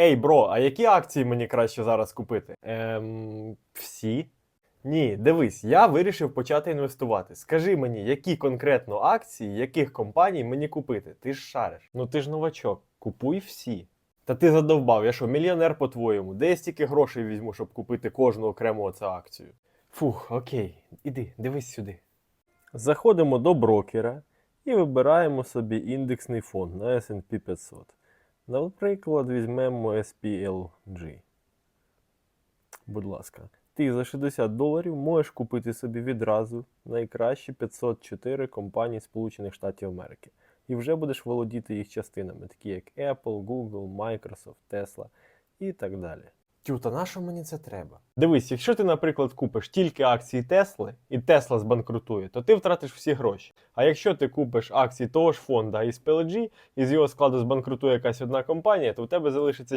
Ей, бро, а які акції мені краще зараз купити? Ем, всі? Ні, дивись, я вирішив почати інвестувати. Скажи мені, які конкретно акції, яких компаній мені купити? Ти ж шариш. Ну ти ж новачок, купуй всі. Та ти задовбав, я що, мільйонер по-твоєму? Де я стільки грошей візьму, щоб купити кожну окрему оцю акцію? Фух, окей, іди, дивись сюди. Заходимо до брокера і вибираємо собі індексний фонд на SP 500. Наприклад, візьмемо SPLG. Будь ласка, ти за 60 доларів можеш купити собі відразу найкращі 504 компанії Сполучених Штатів Америки. І вже будеш володіти їх частинами, такі як Apple, Google, Microsoft, Tesla і так далі. Тю, та на що мені це треба? Дивись, якщо ти, наприклад, купиш тільки акції Тесли, і Тесла збанкрутує, то ти втратиш всі гроші. А якщо ти купиш акції того ж фонда із PLG, і з його складу збанкрутує якась одна компанія, то в тебе залишиться